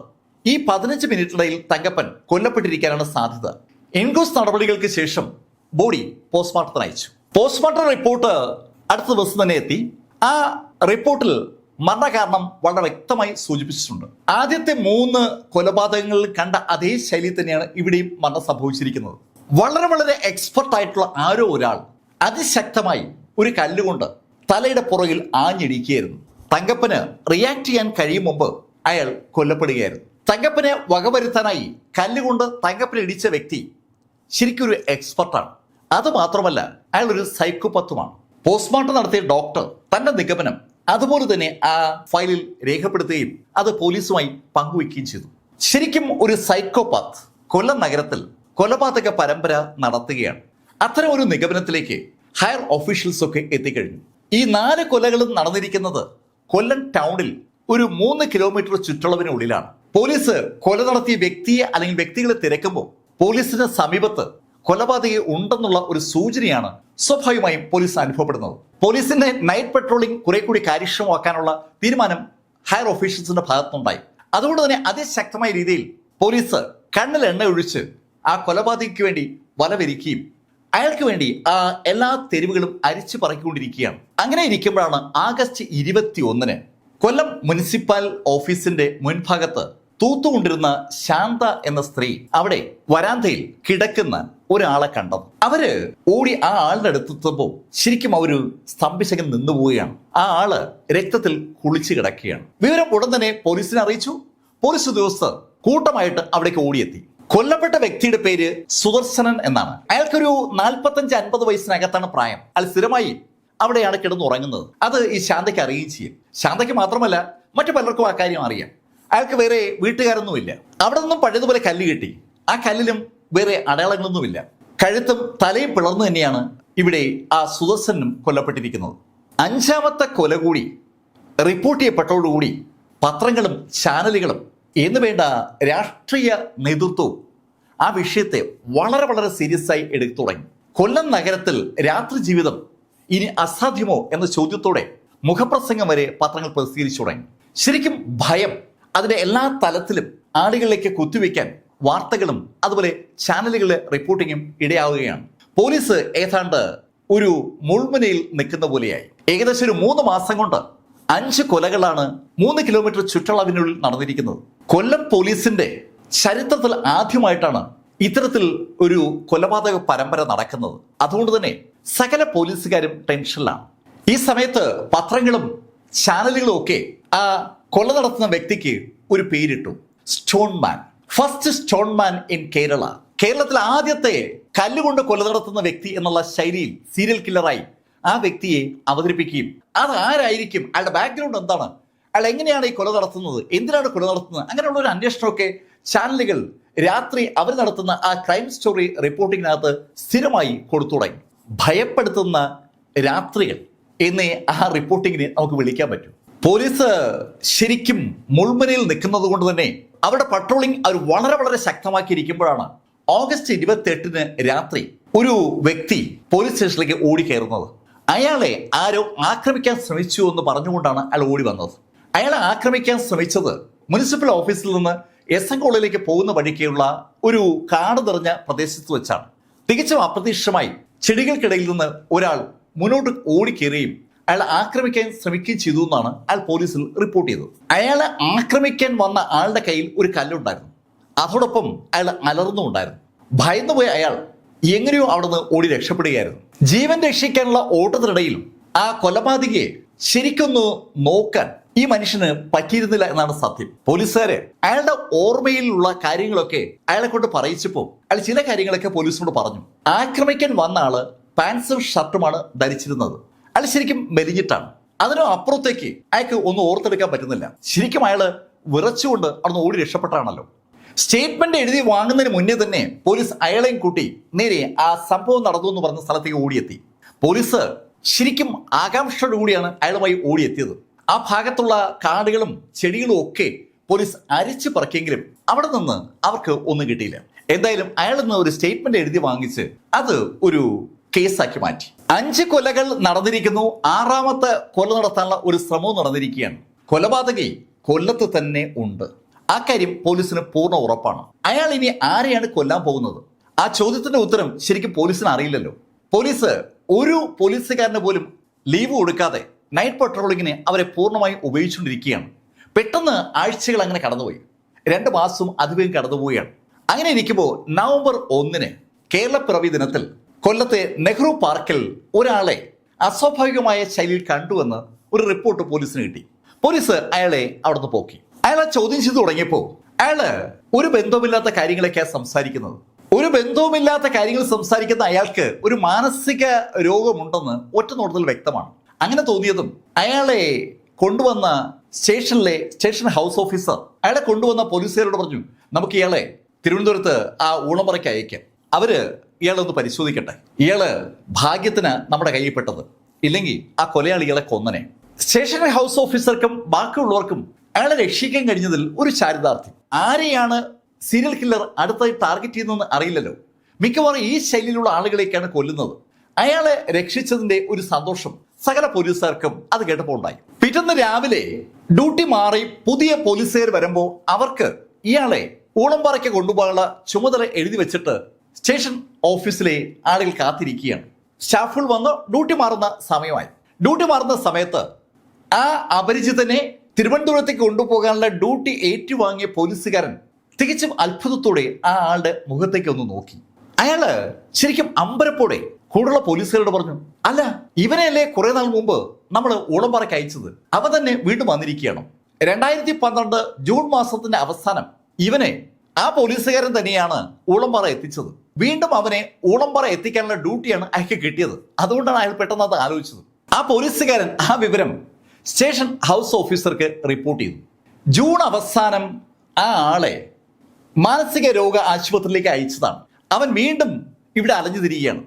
ഈ പതിനഞ്ച് മിനിറ്റിനിടയിൽ തങ്കപ്പൻ കൊല്ലപ്പെട്ടിരിക്കാനാണ് സാധ്യത. എൻഗോസ് നടപടികൾക്ക് ശേഷം ബോഡി പോസ്റ്റ്മോർട്ടത്തിന് അയച്ചു. പോസ്റ്റ്മോർട്ടം റിപ്പോർട്ട് അടുത്ത ദിവസം തന്നെ എത്തി. ആ റിപ്പോർട്ടിൽ മരണകാരണം വളരെ വ്യക്തമായി സൂചിപ്പിച്ചിട്ടുണ്ട്. ആദ്യത്തെ മൂന്ന് കൊലപാതകങ്ങളിൽ കണ്ട അതേ ശൈലി തന്നെയാണ് ഇവിടെയും മരണം സംഭവിച്ചിരിക്കുന്നത്. വളരെ വളരെ എക്സ്പെർട്ട് ആയിട്ടുള്ള ആരോ ഒരാൾ അതിശക്തമായി ഒരു കല്ലുകൊണ്ട് തലയുടെ പുറകിൽ ആഞ്ഞിടിക്കുകയായിരുന്നു. തങ്കപ്പന് റിയാക്ട് ചെയ്യാൻ കഴിയും മുമ്പ് അയാൾ കൊല്ലപ്പെടുകയായിരുന്നു. തങ്കപ്പനെ വകവരുത്താനായി കല്ലുകൊണ്ട് തങ്കപ്പനെ ഇടിച്ച വ്യക്തി ശരിക്കും ഒരു എക്സ്പെർട്ടാണ് അത് മാത്രമല്ല അയാൾ ഒരു സൈക്കോപത്തുമാണ് പോസ്റ്റ്മോർട്ടം നടത്തിയ ഡോക്ടർ തന്റെ നിഗമനം അതുപോലെ തന്നെ ആ ഫയലിൽ രേഖപ്പെടുത്തുകയും അത് പോലീസുമായി പങ്കുവയ്ക്കുകയും ചെയ്തു. ശരിക്കും ഒരു സൈക്കോപാത്ത് കൊല്ലം നഗരത്തിൽ കൊലപാതക പരമ്പര നടത്തുകയാണ്. അത്തരം ഒരു നിഗമനത്തിലേക്ക് ഹയർ ഓഫീഷ്യൽസ് ഒക്കെ എത്തിക്കഴിഞ്ഞു. ഈ നാല് കൊലകളും നടന്നിരിക്കുന്നത് കൊല്ലം ടൗണിൽ ഒരു മൂന്ന് കിലോമീറ്റർ ചുറ്റളവിനുള്ളിലാണ്. പോലീസ് കൊല നടത്തിയ വ്യക്തിയെ അല്ലെങ്കിൽ വ്യക്തികളെ തിരക്കുമ്പോൾ പോലീസിന് സമീപത്ത് കൊലപാതകി ഉണ്ടെന്നുള്ള ഒരു സൂചനയാണ് സ്വാഭാവികമായും പോലീസ് അനുഭവപ്പെടുന്നത്. പോലീസിന്റെ നൈറ്റ് പെട്രോളിംഗ് കുറെ കൂടി കാര്യക്ഷമമാക്കാനുള്ള തീരുമാനം ഹയർ ഓഫീഷ്യൽസിന്റെ ഭാഗത്തുണ്ടായി അതുകൊണ്ട് തന്നെ അതിശക്തമായ രീതിയിൽ പോലീസ് കണ്ണിൽ എണ്ണ ഒഴിച്ച് ആ കൊലപാതകിക്ക് വേണ്ടി വലവരിക്കുകയും അയാൾക്ക് വേണ്ടി ആ എല്ലാ തെരുവുകളും അരിച്ചു പറക്കിക്കൊണ്ടിരിക്കുകയാണ്. അങ്ങനെ ഇരിക്കുമ്പോഴാണ് ആഗസ്റ്റ് ഇരുപത്തി ഒന്നിന് കൊല്ലം മുനിസിപ്പൽ ഓഫീസിന്റെ മുൻഭാഗത്ത് തൂത്തുകൊണ്ടിരുന്ന ശാന്ത എന്ന സ്ത്രീ അവിടെ വരാന്തയിൽ കിടക്കുന്ന ഒരാളെ കണ്ടത്. അവർ ഓടി ആ ആളുടെ അടുത്തെത്തുമ്പോൾ ശരിക്കും അവർ സ്തംഭിച്ചകൻ നിന്നുപോവുകയാണ് ആ ആൾ രക്തത്തിൽ കുളിച്ചു കിടക്കുകയാണ്. വിവരം ഉടൻ തന്നെ പോലീസിനെ അറിയിച്ചു. പോലീസ് ഉദ്യോഗസ്ഥർ കൂട്ടമായിട്ട് അവിടേക്ക് ഓടിയെത്തി. കൊല്ലപ്പെട്ട വ്യക്തിയുടെ പേര് സുദർശനൻ എന്നാണ്. അയാൾക്കൊരു നാൽപ്പത്തഞ്ച് അൻപത് വയസ്സിനകത്താണ് പ്രായം. അയാൾ സ്ഥിരമായി അവിടെയാണ് കിടന്നുറങ്ങുന്നത്. അത് ഈ ശാന്തയ്ക്ക് അറിയുകയും ചെയ്യും. ശാന്തയ്ക്ക് മാത്രമല്ല മറ്റു പലർക്കും ആ കാര്യം അറിയാം. അയാൾക്ക് വേറെ വീട്ടുകാരൊന്നുമില്ല. അവിടെ നിന്നും പഴയതുപോലെ കല്ല് കിട്ടി. ആ കല്ലിലും വേറെ അടയാളങ്ങളൊന്നുമില്ല. കഴുത്തും തലയും പിളർന്നു തന്നെയാണ് ഇവിടെ ആ സുദർശനും കൊല്ലപ്പെട്ടിരിക്കുന്നത്. അഞ്ചാമത്തെ കൊല കൂടി റിപ്പോർട്ട് ചെയ്യപ്പെട്ടതോടുകൂടി പത്രങ്ങളും ചാനലുകളും എന്ന് വേണ്ട രാഷ്ട്രീയ നേതൃത്വവും ആ വിഷയത്തെ വളരെ വളരെ സീരിയസ് ആയി എടുത്തു തുടങ്ങി. കൊല്ലം നഗരത്തിൽ രാത്രി ജീവിതം ഇനി അസാധ്യമോ എന്ന ചോദ്യത്തോടെ മുഖപ്രസംഗം വരെ പത്രങ്ങൾ പ്രസിദ്ധീകരിച്ചു തുടങ്ങി. ശരിക്കും ഭയം അതിന്റെ എല്ലാ തലത്തിലും ആളുകളിലേക്ക് കുത്തിവെക്കാൻ വാർത്തകളും അതുപോലെ ചാനലുകളിലെ റിപ്പോർട്ടിങ്ങും ഇടയാവുകയാണ്. പോലീസ് ഏതാണ്ട് ഒരു മുൾമുനയിൽ നിൽക്കുന്ന പോലെയായി. ഏകദേശം ഒരു മൂന്ന് മാസം കൊണ്ട് അഞ്ച് കൊലകളാണ് മൂന്ന് കിലോമീറ്റർ ചുറ്റളവിനുള്ളിൽ നടന്നിരിക്കുന്നത്. കൊല്ലം പോലീസിന്റെ ചരിത്രത്തിൽ ആദ്യമായിട്ടാണ് ഇത്തരത്തിൽ ഒരു കൊലപാതക പരമ്പര നടക്കുന്നത്. അതുകൊണ്ട് തന്നെ സകല പോലീസുകാരും ടെൻഷനിലാണ് ഈ സമയത്ത് പത്രങ്ങളും ചാനലുകളും ഒക്കെ ആ കൊല നടത്തുന്ന വ്യക്തിക്ക് ഒരു പേരിട്ടു. Stone man. First stone man in Kerala. കേരളത്തിൽ ആദ്യത്തെ കല്ലുകൊണ്ട് കൊല നടത്തുന്ന വ്യക്തി എന്നുള്ള ശൈലിയിൽ സീരിയൽ കില്ലറായി ആ വ്യക്തിയെ അവതരിപ്പിക്കുകയും അത് ആരായിരിക്കും? അയാളുടെ ബാക്ക്ഗ്രൗണ്ട് എന്താണ്? അയാൾ എങ്ങനെയാണ് ഈ കൊല നടത്തുന്നത്? എന്തിനാണ് കൊല നടത്തുന്നത്? അങ്ങനെയുള്ള ഒരു അന്വേഷണമൊക്കെ ചാനലുകൾ രാത്രി അവർ നടത്തുന്ന ആ ക്രൈം സ്റ്റോറി റിപ്പോർട്ടിങ്ങിനകത്ത് സ്ഥിരമായി കൊടുത്തു തുടങ്ങി. ഭയപ്പെടുത്തുന്ന രാത്രികൾ. എന്നേ ആ റിപ്പോർട്ടിങ്ങിന് നമുക്ക് വിളിക്കാൻ പറ്റും. പോലീസ് ശരിക്കും മുൾമുനയിൽ നിൽക്കുന്നത് കൊണ്ട് തന്നെ അവരുടെ പട്രോളിംഗ് അവർ വളരെ വളരെ ശക്തമാക്കിയിരിക്കുമ്പോഴാണ് ഓഗസ്റ്റ് ഇരുപത്തി എട്ടിന് രാത്രി ഒരു വ്യക്തി പോലീസ് സ്റ്റേഷനിലേക്ക് ഓടി കയറുന്നത് അയാളെ ആരോ ആക്രമിക്കാൻ ശ്രമിച്ചു എന്ന് പറഞ്ഞുകൊണ്ടാണ് അയാൾ ഓടി വന്നത്. അയാളെ ആക്രമിക്കാൻ ശ്രമിച്ചത് മുനിസിപ്പൽ ഓഫീസിൽ നിന്ന് എസ് എൻ കോളേജിലേക്ക് പോകുന്ന വഴിക്കുള്ള ഒരു കാട് നിറഞ്ഞ പ്രദേശത്ത് വെച്ചാണ്. തികച്ചും അപ്രതീക്ഷിതമായി ചെടികൾക്കിടയിൽ നിന്ന് ഒരാൾ മുന്നോട്ട് ഓടിക്കേറുകയും അയാൾ ആക്രമിക്കാൻ ശ്രമിക്കുകയും ചെയ്തു എന്നാണ് അയാൾ പോലീസിൽ റിപ്പോർട്ട് ചെയ്തത്. അയാളെ ആക്രമിക്കാൻ വന്ന ആളുടെ കയ്യിൽ ഒരു കല്ലുണ്ടായിരുന്നു. അതോടൊപ്പം അയാൾ അലർന്നുണ്ടായിരുന്നു ഭയന്നുപോയ അയാൾ എങ്ങനെയോ അവിടുന്ന് ഓടി രക്ഷപ്പെടുകയായിരുന്നു. ജീവൻ രക്ഷിക്കാനുള്ള ഓട്ടത്തിനിടയിൽ ആ കൊലപാതകയെ ശരിക്കൊന്ന് നോക്കാൻ ഈ മനുഷ്യന് പറ്റിയിരുന്നില്ല എന്നാണ് സത്യം. പോലീസുകാരെ അയാളുടെ ഓർമ്മയിലുള്ള കാര്യങ്ങളൊക്കെ അയാളെ കൊണ്ട് പറയിച്ചപ്പോൾ അയാൾ ചില കാര്യങ്ങളൊക്കെ പോലീസിനോട് പറഞ്ഞു. ആക്രമിക്കാൻ വന്ന ആൾ പാൻസും ഷർട്ടുമാണ് ധരിച്ചിരുന്നത്. അയാൾ ശരിക്കും മെലിഞ്ഞിട്ടാണ്. അതിനും അപ്പുറത്തേക്ക് അയാൾക്ക് ഒന്നും ഓർത്തെടുക്കാൻ പറ്റുന്നില്ല. ശരിക്കും അയാൾ വിറച്ചുകൊണ്ട് അവിടുന്ന് ഓടി രക്ഷപ്പെട്ടാണല്ലോ. സ്റ്റേറ്റ്മെന്റ് എഴുതി വാങ്ങുന്നതിന് മുന്നേ തന്നെ പോലീസ് അയാളെയും കൂട്ടി നേരെ ആ സംഭവം നടന്നു എന്ന് പറഞ്ഞ സ്ഥലത്തേക്ക് ഓടിയെത്തി. പോലീസ് ശരിക്കും ആകാംക്ഷയോട് കൂടിയാണ് അയാളുമായി ഓടിയെത്തിയത്. ആ ഭാഗത്തുള്ള കാടുകളും ചെടികളും ഒക്കെ പോലീസ് അരിച്ചു പറക്കിയെങ്കിലും അവിടെ നിന്ന് അവർക്ക് ഒന്നും കിട്ടിയില്ല. എന്തായാലും അയാൾ നിന്ന് ഒരു സ്റ്റേറ്റ്മെന്റ് എഴുതി വാങ്ങിച്ച് അത് ഒരു കേസാക്കി മാറ്റി. അഞ്ച് കൊലകൾ നടന്നിരിക്കുന്നു. ആറാമത്തെ കൊല നടത്താനുള്ള ഒരു ശ്രമവും നടന്നിരിക്കുകയാണ്. കൊലപാതകി കൊല്ലത്ത് തന്നെ ഉണ്ട്. ആ കാര്യം പോലീസിന് പൂർണ ഉറപ്പാണ്. അയാൾ ഇനി ആരെയാണ് കൊല്ലാൻ പോകുന്നത്? ആ ചോദ്യത്തിന്റെ ഉത്തരം ശരിക്കും പോലീസിന് അറിയില്ലല്ലോ. പോലീസ് ഒരു പോലീസുകാരന് പോലും ലീവ് കൊടുക്കാതെ നൈറ്റ് പട്രോളിങ്ങിന് അവരെ പൂർണമായും ഉപയോഗിച്ചുകൊണ്ടിരിക്കുകയാണ്. പെട്ടെന്ന് ആഴ്ചകൾ അങ്ങനെ കടന്നുപോയി. രണ്ട് മാസവും അധികം കടന്നുപോവുകയാണ്. അങ്ങനെ ഇരിക്കുമ്പോൾ നവംബർ ഒന്നിന് കേരളപ്പിറവി ദിനത്തിൽ കൊല്ലത്തെ നെഹ്റു പാർക്കിൽ ഒരാളെ അസ്വാഭാവികമായ ശൈലിയിൽ കണ്ടുവെന്ന് ഒരു റിപ്പോർട്ട് പോലീസിന് കിട്ടി. പോലീസ് അയാളെ അവിടുന്ന് പോക്കി. അയാളെ ചോദ്യം ചെയ്തു തുടങ്ങിയപ്പോൾ അയാൾ ഒരു ബന്ധവുമില്ലാത്ത കാര്യങ്ങളൊക്കെയാണ് സംസാരിക്കുന്നത്. ഒരു ബന്ധവുമില്ലാത്ത കാര്യങ്ങൾ സംസാരിക്കുന്ന അയാൾക്ക് ഒരു മാനസിക രോഗമുണ്ടെന്ന് ഒറ്റ നോട്ടത്തിൽ വ്യക്തമാണ്. അങ്ങനെ തോന്നിയതും അയാളെ കൊണ്ടുവന്ന സ്റ്റേഷനിലെ സ്റ്റേഷൻ ഹൗസ് ഓഫീസർ അയാളെ കൊണ്ടുവന്ന പോലീസുകാരോട് പറഞ്ഞു നമുക്ക് ഇയാളെ തിരുവനന്തപുരത്ത് ആ ഊണമറയ്ക്ക് അയക്കാം. അവർ ഇയാളെ ഒന്ന് പരിശോധിക്കട്ടെ. ഇയാൾ ഭാഗ്യത്തിന് നമ്മുടെ കയ്യിൽ ഇല്ലെങ്കിൽ ആ കൊലയാളികളെ കൊന്നനെ. സ്റ്റേഷനറി ഹൗസ് ഓഫീസർക്കും ബാക്കിയുള്ളവർക്കും അയാളെ രക്ഷിക്കാൻ കഴിഞ്ഞതിൽ ഒരു ചാരിതാർത്ഥ്യം. ആരെയാണ് സീരിയൽ കില്ലർ അടുത്തായി ടാർഗറ്റ് ചെയ്യുന്നതെന്ന് അറിയില്ലല്ലോ. മിക്കവാറും ഈ ശൈലിയിലുള്ള ആളുകളെയൊക്കെയാണ് കൊല്ലുന്നത്. അയാളെ രക്ഷിച്ചതിന്റെ ഒരു സന്തോഷം സകല പോലീസുകാർക്കും അത് കേട്ടപ്പോൾ ഉണ്ടായി. പിറ്റന്ന് രാവിലെ ഡ്യൂട്ടി മാറി പുതിയ പോലീസുകാർ വരുമ്പോൾ അവർക്ക് ഇയാളെ ഊളംപാറയ്ക്ക് കൊണ്ടുപോകാനുള്ള ചുമതല എഴുതി വെച്ചിട്ട് സ്റ്റേഷൻ ഓഫീസിലെ ആളുകൾ കാത്തിരിക്കുകയാണ്. സ്റ്റാഫുകൾ വന്ന് ഡ്യൂട്ടി മാറുന്ന സമയമായി. ഡ്യൂട്ടി മാറുന്ന സമയത്ത് ആ അപരിചിതനെ തിരുവനന്തപുരത്തേക്ക് കൊണ്ടുപോകാനുള്ള ഡ്യൂട്ടി ഏറ്റുവാങ്ങിയ പോലീസുകാരൻ തികച്ചും അത്ഭുതത്തോടെ ആ ആളുടെ മുഖത്തേക്ക് ഒന്ന് നോക്കി. അയാൾ ശരിക്കും അമ്പരപ്പോടെ കൂടുതലുള്ള പോലീസുകാരോട് പറഞ്ഞു അല്ല ഇവനെയല്ലേ കുറെ നാൾ മുമ്പ് നമ്മൾ ഊളംപാറയ്ക്ക് അയച്ചത്? അവ തന്നെ വീണ്ടും വന്നിരിക്കുകയാണ്. രണ്ടായിരത്തി പന്ത്രണ്ട് ജൂൺ മാസത്തിന്റെ അവസാനം ഇവനെ ആ പോലീസുകാരൻ തന്നെയാണ് ഊളംപാറ എത്തിച്ചത്. വീണ്ടും അവനെ ഊളംപറ എത്തിക്കാനുള്ള ഡ്യൂട്ടിയാണ് അയാൾക്ക് കിട്ടിയത്. അതുകൊണ്ടാണ് അയാൾ പെട്ടെന്ന് അത് ആലോചിച്ചത്. ആ പോലീസുകാരൻ ആ വിവരം സ്റ്റേഷൻ ഹൗസ് ഓഫീസർക്ക് റിപ്പോർട്ട് ചെയ്തു. ജൂൺ അവസാനം ആ ആളെ മാനസിക രോഗ ആശുപത്രിയിലേക്ക് അയച്ചതാണ്. അവൻ വീണ്ടും ഇവിടെ അലഞ്ഞു തിരികുകയാണ്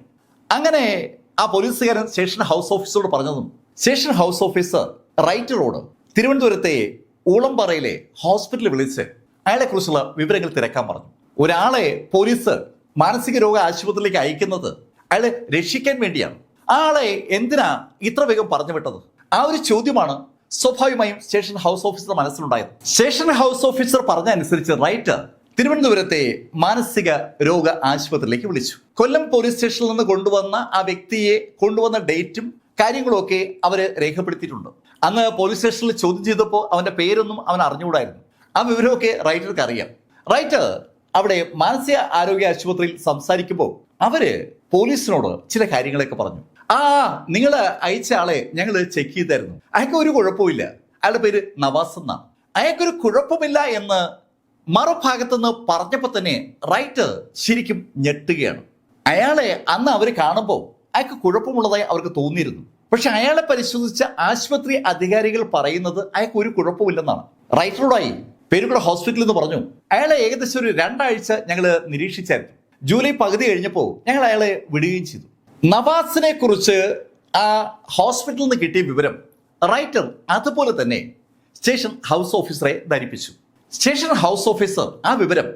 അങ്ങനെ ആ പോലീസുകാരൻ സ്റ്റേഷൻ ഹൗസ് ഓഫീസറോട് പറഞ്ഞതും station house officer right road തിരുവനന്തപുരത്തെ ഊളംപാറയിലെ ഹോസ്പിറ്റലിൽ വിളിച്ച് അയാളെക്കുറിച്ചുള്ള വിവരങ്ങൾ തിരക്കാൻ പറഞ്ഞു. ഒരാളെ പോലീസ് മാനസിക രോഗ ആശുപത്രിയിലേക്ക് അയക്കുന്നത് അയാളെ രക്ഷിക്കാൻ വേണ്ടിയാണ്. ആളെ എന്തിനാ ഇത്ര വേഗം പറഞ്ഞു വിട്ടത്? ആ ഒരു ചോദ്യമാണ് സ്വാഭാവികമായും സ്റ്റേഷൻ ഹൗസ് ഓഫീസർ മനസ്സിലുണ്ടായത്. സ്റ്റേഷൻ ഹൗസ് ഓഫീസർ പറഞ്ഞ അനുസരിച്ച് റൈറ്റ് തിരുവനന്തപുരത്തെ മാനസിക രോഗ ആശുപത്രിയിലേക്ക് വിളിച്ചു. കൊല്ലം പോലീസ് സ്റ്റേഷനിൽ നിന്ന് കൊണ്ടുവന്ന ആ വ്യക്തിയെ കൊണ്ടുവന്ന ഡേറ്റും കാര്യങ്ങളൊക്കെ അവർ രേഖപ്പെടുത്തിയിട്ടുണ്ട്. അന്ന് പോലീസ് സ്റ്റേഷനിൽ ചോദ്യം ചെയ്തപ്പോൾ അവന്റെ പേരൊന്നും അവൻ അറിഞ്ഞുകൂടായിരുന്നു. ആ വിവരമൊക്കെ റൈറ്റർക്ക് അറിയാം. റൈറ്റർ അവിടെ മാനസിക ആരോഗ്യ ആശുപത്രിയിൽ സംസാരിക്കുമ്പോൾ അവർ പോലീസിനോട് ചില കാര്യങ്ങളൊക്കെ പറഞ്ഞു. ആ നിങ്ങൾ അയച്ച ആളെ ഞങ്ങൾ ചെക്ക് ചെയ്തായിരുന്നു. അയാൾക്ക് ഒരു കുഴപ്പമില്ല അയാളുടെ പേര് നവാസ് എന്ന. അയാൾക്കൊരു കുഴപ്പമില്ല എന്ന് മറുഭാഗത്തുനിന്ന് പറഞ്ഞപ്പോൾ തന്നെ റൈറ്റർ ശരിക്കും ഞെട്ടുകയാണ്. അയാളെ അന്ന് അവർ കാണുമ്പോൾ അയാൾക്ക് കുഴപ്പമുള്ളതായി അവർക്ക് തോന്നിയിരുന്നു. പക്ഷെ അയാളെ പരിശോധിച്ച ആശുപത്രി അധികാരികൾ പറയുന്നത് അയാൾക്ക് ഒരു കുഴപ്പമില്ലെന്നാണ് റൈറ്ററോടായി പേരുകുള ഹോസ്പിറ്റലിൽ നിന്ന് പറഞ്ഞു. അയാളെ ഏകദേശം ഒരു രണ്ടാഴ്ച ഞങ്ങൾ നിരീക്ഷിച്ചായിരുന്നു. ജൂലൈ പകുതി കഴിഞ്ഞപ്പോൾ ഞങ്ങൾ അയാളെ വിടുകയും ചെയ്തു. നവാസിനെ കുറിച്ച് ആ ഹോസ്പിറ്റലിൽ നിന്ന് കിട്ടിയ വിവരം റൈറ്റർ അതുപോലെ തന്നെ സ്റ്റേഷൻ ഹൗസ് ഓഫീസറെ ധരിപ്പിച്ചു. സ്റ്റേഷൻ ഹൗസ് ഓഫീസർ ആ വിവരം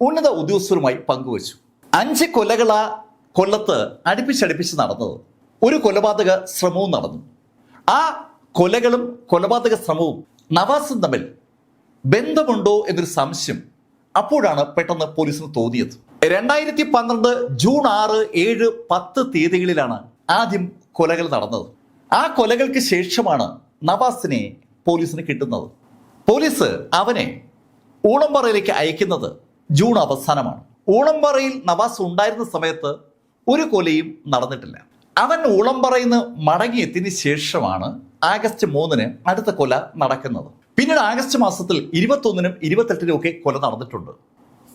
ഉന്നത ഉദ്യോഗസ്ഥരുമായി പങ്കുവച്ചു. അഞ്ച് കൊലകള കൊല്ലത്ത് അടുപ്പിച്ചടുപ്പിച്ച് നടന്നത്. ഒരു കൊലപാതക ശ്രമവും നടന്നു. ആ കൊലകളും കൊലപാതക ശ്രമവും നവാസും തമ്മിൽ ബന്ധമുണ്ടോ എന്നൊരു സംശയം അപ്പോഴാണ് പെട്ടെന്ന് പോലീസിന് തോന്നിയത്. രണ്ടായിരത്തി പന്ത്രണ്ട് ജൂൺ ആറ് ഏഴ് പത്ത് തീയതികളിലാണ് ആദ്യം കൊലകൾ നടന്നത്. ആ കൊലകൾക്ക് ശേഷമാണ് നവാസിനെ പോലീസിന് കിട്ടുന്നത്. പോലീസ് അവനെ ഊണംപറയിലേക്ക് അയക്കുന്നത് ജൂൺ അവസാനമാണ്. ഊളംപാറയിൽ നവാസ് ഉണ്ടായിരുന്ന സമയത്ത് ഒരു കൊലയും നടന്നിട്ടില്ല. അവൻ ഊളംപറയിൽ നിന്ന് മടങ്ങിയെത്തിയതിനു ശേഷമാണ് ആഗസ്റ്റ് മൂന്നിന് അടുത്ത കൊല നടക്കുന്നത്. പിന്നീട് ആഗസ്റ്റ് മാസത്തിൽ ഇരുപത്തൊന്നിനും ഇരുപത്തെട്ടിനും ഒക്കെ കൊല നടന്നിട്ടുണ്ട്.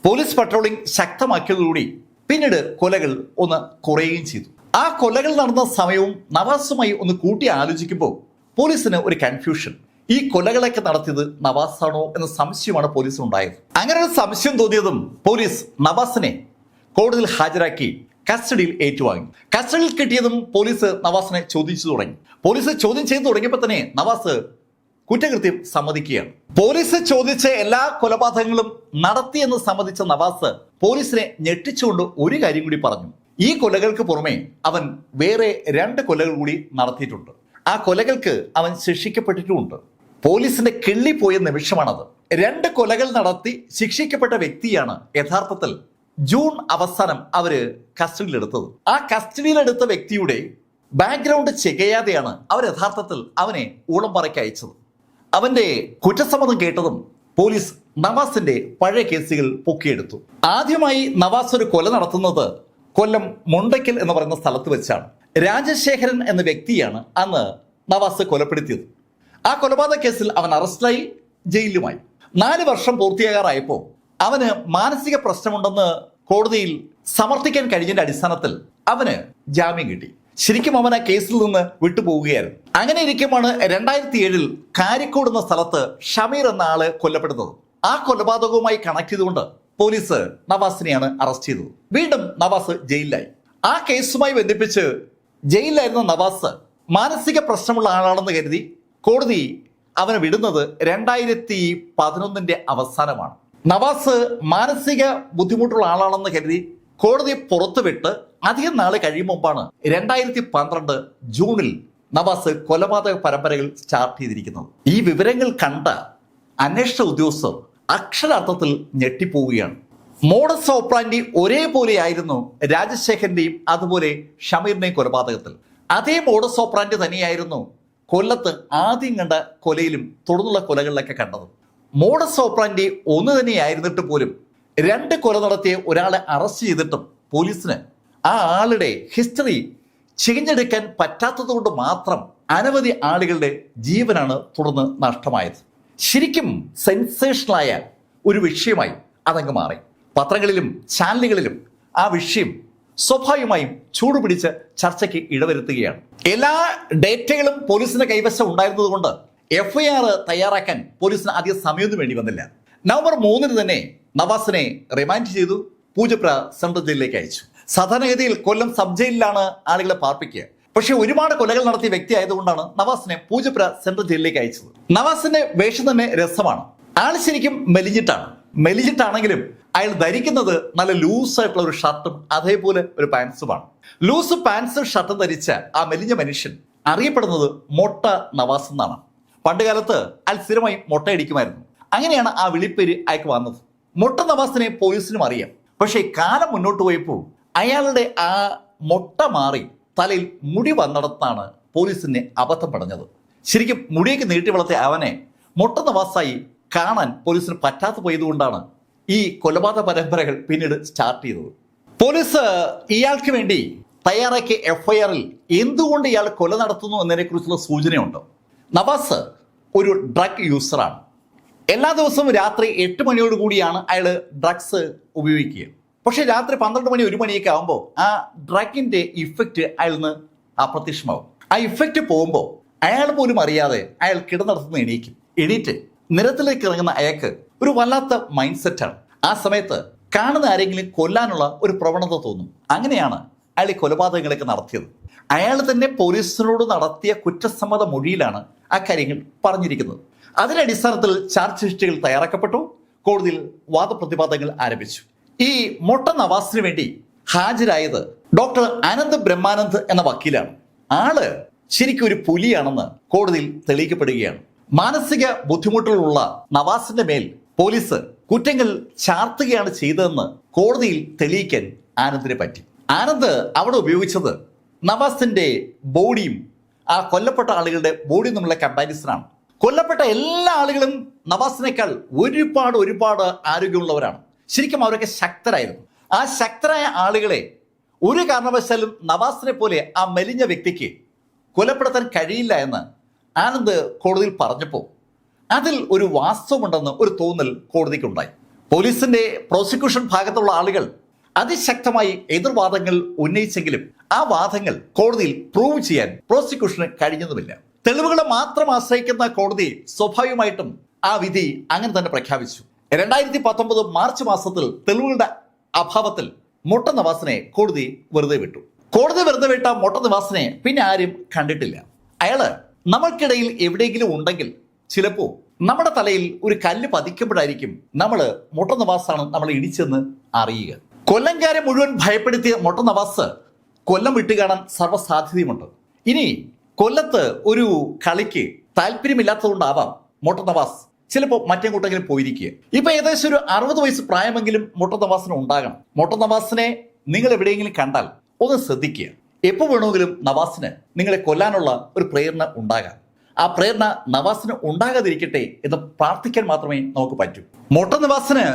പോലീസ് പട്രോളിംഗ് ശക്തമാക്കിയതോടുകൂടി പിന്നീട് കൊലകൾ ഒന്ന് കുറയുകയും ചെയ്തു. ആ കൊലകൾ നടന്ന സമയവും നവാസുമായി ഒന്ന് കൂട്ടി ആലോചിക്കുമ്പോൾ പോലീസിന് ഒരു കൺഫ്യൂഷൻ ഈ കൊലകളൊക്കെ നടത്തിയത് നവാസാണോ എന്ന സംശയമാണ് പോലീസിന് ഉണ്ടായത് അങ്ങനെ ഒരു സംശയം തോന്നിയതും പോലീസ് നവാസിനെ കോടതിയിൽ ഹാജരാക്കി കസ്റ്റഡിയിൽ ഏറ്റുവാങ്ങി. കസ്റ്റഡിയിൽ കിട്ടിയതും പോലീസ് നവാസിനെ ചോദിച്ചു തുടങ്ങി. പോലീസ് ചോദ്യം ചെയ്തു തുടങ്ങിയപ്പോൾ തന്നെ നവാസ് കുറ്റകൃത്യം സമ്മതിക്കുകയാണ്. പോലീസ് ചോദിച്ച എല്ലാ കൊലപാതകങ്ങളും നടത്തിയെന്ന് സമ്മതിച്ച നവാസ് പോലീസിനെ ഞെട്ടിച്ചുകൊണ്ട് ഒരു കാര്യം കൂടി പറഞ്ഞു. ഈ കൊലകൾക്ക് പുറമെ അവൻ വേറെ രണ്ട് കൊലകൾ കൂടി നടത്തിയിട്ടുണ്ട്. ആ കൊലകൾക്ക് അവൻ ശിക്ഷിക്കപ്പെട്ടിട്ടുമുണ്ട്. പോലീസിന്റെ കിള്ളിപ്പോയ നിമിഷമാണത്. രണ്ട് കൊലകൾ നടത്തി ശിക്ഷിക്കപ്പെട്ട വ്യക്തിയാണ് യഥാർത്ഥത്തിൽ ജൂൺ അവസാനം അവർ കസ്റ്റഡിയിലെടുത്തത്. ആ കസ്റ്റഡിയിലെടുത്ത വ്യക്തിയുടെ ബാക്ക്ഗ്രൗണ്ട് ചെയ്യാതെയാണ് അവർ യഥാർത്ഥത്തിൽ അവനെ ഊളംപാറയ്ക്ക് അയച്ചത്. അവന്റെ കുറ്റസമ്മതം കേട്ടതും പോലീസ് നവാസിന്റെ പഴയ കേസുകൾ പൊക്കിയെടുത്തു. ആദ്യമായി നവാസ് ഒരു കൊല നടത്തുന്നത് കൊല്ലം മുണ്ടയ്ക്കൽ എന്ന് പറയുന്ന സ്ഥലത്ത് വെച്ചാണ്. രാജശേഖരൻ എന്ന വ്യക്തിയാണ് അന്ന് നവാസ് കൊലപ്പെടുത്തിയത്. ആ കൊലപാതക കേസിൽ അവൻ അറസ്റ്റിലായി ജയിലുമായി നാല് വർഷം പൂർത്തിയാകാറായപ്പോൾ അവന് മാനസിക പ്രശ്നമുണ്ടെന്ന് കോടതിയിൽ സമർത്ഥിക്കാൻ കഴിഞ്ഞതിന്റെ അടിസ്ഥാനത്തിൽ അവന് ജാമ്യം കിട്ടി. ശരിക്കും അവൻ ആ കേസിൽ നിന്ന് വിട്ടുപോവുകയായിരുന്നു. അങ്ങനെ ഇരിക്കുമാണ് രണ്ടായിരത്തി ഏഴിൽ കാരിക്കോട് എന്ന സ്ഥലത്ത് ഷമീർ എന്ന ആൾ കൊല്ലപ്പെടുന്നത്. ആ കൊലപാതകവുമായി കണക്ട് ചെയ്തുകൊണ്ട് പോലീസ് നവാസിനെയാണ് അറസ്റ്റ് ചെയ്തത്. വീണ്ടും നവാസ് ജയിലിലായി. ആ കേസുമായി ബന്ധിപ്പിച്ച് ജയിലിലായിരുന്ന നവാസ് മാനസിക പ്രശ്നമുള്ള ആളാണെന്ന് കരുതി കോടതി അവനെ വിടുന്നത് രണ്ടായിരത്തി പതിനൊന്നിന്റെ അവസാനമാണ്. നവാസ് മാനസിക ബുദ്ധിമുട്ടുള്ള ആളാണെന്ന് കരുതി കോടതി പുറത്തുവിട്ട് അധികം നാളെ കഴിയും മുമ്പാണ് രണ്ടായിരത്തി പന്ത്രണ്ട് ജൂണിൽ നവാസ് കൊലപാതക പരമ്പരകൾ സ്റ്റാർട്ട് ചെയ്തിരിക്കുന്നത്. ഈ വിവരങ്ങൾ കണ്ട അന്വേഷണ ഉദ്യോഗസ്ഥർ അക്ഷരാർത്ഥത്തിൽ ഞെട്ടിപ്പോവുകയാണ്. മോഡസ് ഓപ്രാൻഡി ഒരേപോലെയായിരുന്നു രാജശേഖരന്റെയും അതുപോലെ ഷമീറിന്റെയും കൊലപാതകത്തിൽ. അതേ മോഡസ് ഓപ്രാൻഡി തന്നെയായിരുന്നു കൊല്ലത്ത് ആദ്യം കണ്ട കൊലയിലും തുടർന്നുള്ള കൊലകളിലൊക്കെ കണ്ടത്. മോഡസ് ഓപ്രാൻഡി ഒന്ന് തന്നെയായിരുന്നിട്ട് പോലും രണ്ട് കൊല നടത്തിയ ഒരാളെ അറസ്റ്റ് ചെയ്തിട്ടും പോലീസിന് ആ ആളുടെ ഹിസ്റ്ററി ചെയ്ഞ്ഞെടുക്കാൻ പറ്റാത്തതുകൊണ്ട് മാത്രം അനവധി ആളുകളുടെ ജീവനാണ് തുടർന്ന് നഷ്ടമായത്. ശരിക്കും സെൻസേഷണലായ ഒരു വിഷയമായി അതങ്ങ് മാറി. പത്രങ്ങളിലും ചാനലുകളിലും ആ വിഷയം സ്വാഭാവികമായും ചൂടുപിടിച്ച് ചർച്ചയ്ക്ക് ഇടവരുത്തുകയാണ്. എല്ലാ ഡേറ്റകളും പോലീസിന്റെ കൈവശം ഉണ്ടായിരുന്നതുകൊണ്ട് എഫ് ഐ ആർ തയ്യാറാക്കാൻ പോലീസിന് അധികം സമയമൊന്നും വേണ്ടി വന്നില്ല. നവംബർ മൂന്നിന് തന്നെ നവാസിനെ റിമാൻഡ് ചെയ്തു. പൂജപ്ര സെൻട്രൽ ജയിലിലേക്ക് അയച്ചു. സാധാരണഗതിയിൽ കൊല്ലം സബ് ജയിലിലാണ് ആളുകളെ പാർപ്പിക്കുക. പക്ഷെ ഒരുപാട് കൊലകൾ നടത്തിയ വ്യക്തി ആയതുകൊണ്ടാണ് നവാസിനെ പൂജപ്ര സെൻട്രൽ ജയിലിലേക്ക് അയച്ചത്. നവാസിന്റെ വേഷം തന്നെ രസമാണ്. ആൾ ശരിക്കും മെലിഞ്ഞിട്ടാണ്. മെലിഞ്ഞിട്ടാണെങ്കിലും അയാൾ ധരിക്കുന്നത് നല്ല ലൂസ് ആയിട്ടുള്ള ഒരു ഷർട്ടും അതേപോലെ ഒരു പാൻസുമാണ് ലൂസ് പാൻസും ഷർട്ടും ധരിച്ച ആ മെലിഞ്ഞ മനുഷ്യൻ അറിയപ്പെടുന്നത് മൊട്ട നവാസ് എന്നാണ്. പണ്ട് കാലത്ത് അയാൾ സ്ഥിരമായി മൊട്ടയടിക്കുമായിരുന്നു അങ്ങനെയാണ് ആ വിളിപ്പേര് അയാൾക്ക് വന്നത്. മൊട്ട നവാസിനെ പോലീസിനും അറിയാം. പക്ഷേ കാലം മുന്നോട്ട് പോയപ്പോൾ അയാളുടെ ആ മൊട്ട മാറി തലയിൽ മുടി വന്നിടത്താണ് പോലീസിനെ അബദ്ധം പടഞ്ഞത്. ശരിക്കും മുടിയേക്ക് നീട്ടി വളർത്തിയ അവനെ മൊട്ട നവാസായി കാണാൻ പോലീസിന് പറ്റാത്ത പോയതുകൊണ്ടാണ് ഈ കൊലപാതക പരമ്പരകൾ പിന്നീട് സ്റ്റാർട്ട് ചെയ്തത്. പോലീസ് ഇയാൾക്ക് വേണ്ടി തയ്യാറാക്കിയ എഫ്ഐആറിൽ എന്തുകൊണ്ട് ഇയാൾ കൊല നടത്തുന്നു എന്നതിനെക്കുറിച്ചുള്ള സൂചനയുണ്ട്. നവാസ് ഒരു ഡ്രഗ് യൂസറാണ് എല്ലാ ദിവസവും രാത്രി എട്ട് മണിയോട് കൂടിയാണ് അയാൾ ഡ്രഗ്സ് ഉപയോഗിക്കുക. പക്ഷേ രാത്രി പന്ത്രണ്ട് മണി ഒരു മണിയൊക്കെ ആകുമ്പോൾ ആ ഡ്രഗിന്റെ ഇഫക്റ്റ് അയാളിൽ നിന്ന് അപ്രത്യക്ഷമാവും ആ ഇഫക്റ്റ് പോകുമ്പോൾ അയാൾ പോലും അറിയാതെ അയാൾ കിടന്നിടത്തുനിന്ന് എണീക്കും. എണീറ്റ് നിരത്തിലേക്ക് ഇറങ്ങുന്ന അയാൾക്ക് ഒരു വല്ലാത്ത മൈൻഡ് സെറ്റാണ് ആ സമയത്ത് കാണുന്ന ആരെങ്കിലും കൊല്ലാനുള്ള ഒരു പ്രവണത തോന്നും. അങ്ങനെയാണ് അയാൾ ഈ കൊലപാതകങ്ങളൊക്കെ നടത്തിയത്. അയാൾ തന്നെ പോലീസിനോട് നടത്തിയ കുറ്റസമ്മത മൊഴിയിലാണ് ആ കാര്യങ്ങൾ പറഞ്ഞിരിക്കുന്നത്. അതിന്റെ അടിസ്ഥാനത്തിൽ ചാർജ് ഷീറ്റുകൾ തയ്യാറാക്കപ്പെട്ടു. കോടതിയിൽ വാദപ്രതിവാദങ്ങൾ ആരംഭിച്ചു. ഈ മൊട്ട നവാസിന് വേണ്ടി ഹാജരായത് ഡോക്ടർ അനന്ത് ബ്രഹ്മാനന്ദ് എന്ന വക്കീലാണ്. ആൾ ശരിക്കും ഒരു പുലിയാണെന്ന് കോടതിയിൽ തെളിയിക്കപ്പെടുകയാണ്. മാനസിക ബുദ്ധിമുട്ടുകളുള്ള നവാസിന്റെ മേൽ പോലീസ് കുറ്റങ്ങൾ ചാർത്തുകയാണ് ചെയ്തതെന്ന് കോടതിയിൽ തെളിയിക്കാൻ ആനന്ദിനെ പറ്റി. ആനന്ദ് അവിടെ ഉപയോഗിച്ചത് നവാസിന്റെ ബോഡിയും ആ കൊല്ലപ്പെട്ട ആളുകളുടെ ബോഡിയും തമ്മിലുള്ള കമ്പാരിസനാണ് കൊല്ലപ്പെട്ട എല്ലാ ആളുകളും നവാസിനേക്കാൾ ഒരുപാട് ഒരുപാട് ആരോഗ്യമുള്ളവരാണ്. ശരിക്കും അവരൊക്കെ ശക്തരായിരുന്നു. ആ ശക്തരായ ആളുകളെ ഒരു കാരണവശാലും നവാസിനെ പോലെ ആ മെലിഞ്ഞ വ്യക്തിക്ക് കൊലപ്പെടുത്താൻ കഴിയില്ല എന്ന് ആനന്ദ് കോടതിയിൽ പറഞ്ഞപ്പോൾ അതിൽ ഒരു വാസ്തവമുണ്ടെന്ന് ഒരു തോന്നൽ കോടതിക്കുണ്ടായി. പോലീസിന്റെ പ്രോസിക്യൂഷൻ ഭാഗത്തുള്ള ആളുകൾ അതിശക്തമായി എതിർവാദങ്ങൾ ഉന്നയിച്ചെങ്കിലും ആ വാദങ്ങൾ കോടതിയിൽ പ്രൂവ് ചെയ്യാൻ പ്രോസിക്യൂഷന് കഴിഞ്ഞതുമില്ല. തെളിവുകളെ മാത്രം ആശ്രയിക്കുന്ന കോടതി സ്വാഭാവികമായിട്ടും ആ വിധി അങ്ങനെ തന്നെ പ്രഖ്യാപിച്ചു. രണ്ടായിരത്തി പത്തൊമ്പത് മാർച്ച് മാസത്തിൽ തെളിവുകളുടെ അഭാവത്തിൽ മൊട്ട നവാസിനെ കോടതി വെറുതെ വിട്ടു. കോടതി വെറുതെ വിട്ട മൊട്ട നവാസിനെ പിന്നെ ആരും കണ്ടിട്ടില്ല. അയാൾ നമ്മൾക്കിടയിൽ എവിടെയെങ്കിലും ഉണ്ടെങ്കിൽ ചിലപ്പോ നമ്മുടെ തലയിൽ ഒരു കല്ല് പതിക്കുമ്പോഴായിരിക്കും നമ്മൾ മൊട്ട നവാസാണ് നമ്മൾ ഇടിച്ചെന്ന് അറിയുക. കൊല്ലംകാരെ മുഴുവൻ ഭയപ്പെടുത്തിയ മൊട്ട നവാസ് കൊല്ലം വിട്ടുകാണാൻ സർവസാധ്യതയുമുണ്ട്. ഇനി കൊല്ലത്ത് ഒരു കളിക്ക് താല്പര്യമില്ലാത്തതുകൊണ്ടാവാം മൊട്ട നവാസ് ചിലപ്പോൾ മറ്റേ കൂട്ടെങ്കിലും പോയിരിക്കുക ഇപ്പൊ ഏകദേശം ഒരു അറുപത് വയസ്സ് പ്രായമെങ്കിലും മുട്ട നവാസിന് ഉണ്ടാകണം. മുട്ട നവാസിനെ നിങ്ങൾ എവിടെയെങ്കിലും കണ്ടാൽ ഒന്ന് ശ്രദ്ധിക്കുക. എപ്പോൾ വേണമെങ്കിലും നവാസിന് നിങ്ങളെ കൊല്ലാനുള്ള ഒരു പ്രേരണ ഉണ്ടാകാം. ആ പ്രേരണ നവാസിന് ഉണ്ടാകാതിരിക്കട്ടെ എന്ന് പ്രാർത്ഥിക്കാൻ മാത്രമേ നമുക്ക് പറ്റൂ. മൊട്ട നവാസിന്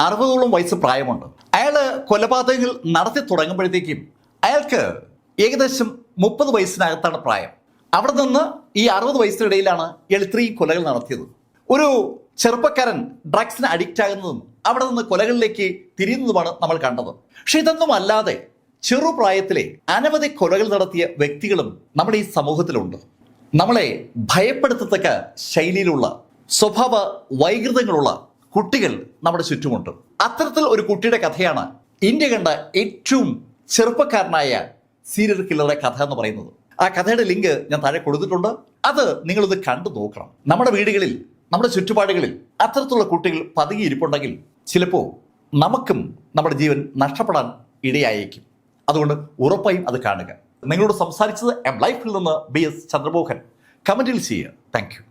അറുപതോളം വയസ്സ് പ്രായമുണ്ട്. അയാൾ കൊലപാതകങ്ങൾ നടത്തി തുടങ്ങുമ്പോഴത്തേക്കും അയാൾക്ക് ഏകദേശം മുപ്പത് വയസ്സിനകത്താണ് പ്രായം. അവിടെ നിന്ന് ഈ അറുപത് വയസ്സിനിടയിലാണ് ഇയാൾ ഇത്രയും കൊലകൾ നടത്തിയത്. ഒരു ചെറുപ്പക്കാരൻ ഡ്രഗ്സിന് അഡിക്റ്റ് ആകുന്നതും അവിടെ നിന്ന് കൊലകളിലേക്ക് തിരിയുന്നതുമാണ് നമ്മൾ കണ്ടത്. പക്ഷെ ഇതൊന്നും അല്ലാതെ ചെറുപ്രായത്തിലെ അനവധി കൊലകൾ നടത്തിയ വ്യക്തികളും നമ്മുടെ ഈ സമൂഹത്തിലുണ്ട്. നമ്മളെ ഭയപ്പെടുത്തത്തക്ക ശൈലിയിലുള്ള സ്വഭാവ വൈകൃതങ്ങളുള്ള കുട്ടികൾ നമ്മുടെ ചുറ്റുമുണ്ട്. അത്തരത്തിൽ ഒരു കുട്ടിയുടെ കഥയാണ് ഇന്ത്യ കണ്ട ഏറ്റവും ചെറുപ്പക്കാരനായ സീരിയൽ കില്ലറുടെ കഥ എന്ന് പറയുന്നത്. ആ കഥയുടെ ലിങ്ക് ഞാൻ താഴെ കൊടുത്തിട്ടുണ്ട്. അത് നിങ്ങളിത് കണ്ടു നോക്കണം. നമ്മുടെ വീടുകളിൽ നമ്മുടെ ചുറ്റുപാടുകളിൽ അത്തരത്തിലുള്ള കുട്ടികൾ പതുകി ഇരിപ്പുണ്ടെങ്കിൽ ചിലപ്പോൾ നമുക്കും നമ്മുടെ ജീവൻ നഷ്ടപ്പെടാൻ ഇടയായേക്കും. അതുകൊണ്ട് ഉറപ്പായും അത് കാണുക. നിങ്ങളോട് സംസാരിച്ചത് എം ലൈഫിൽ നിന്ന് ബി എസ് ചന്ദ്രമോഹൻ. കമന്റിൽ ചെയ്യുക. താങ്ക്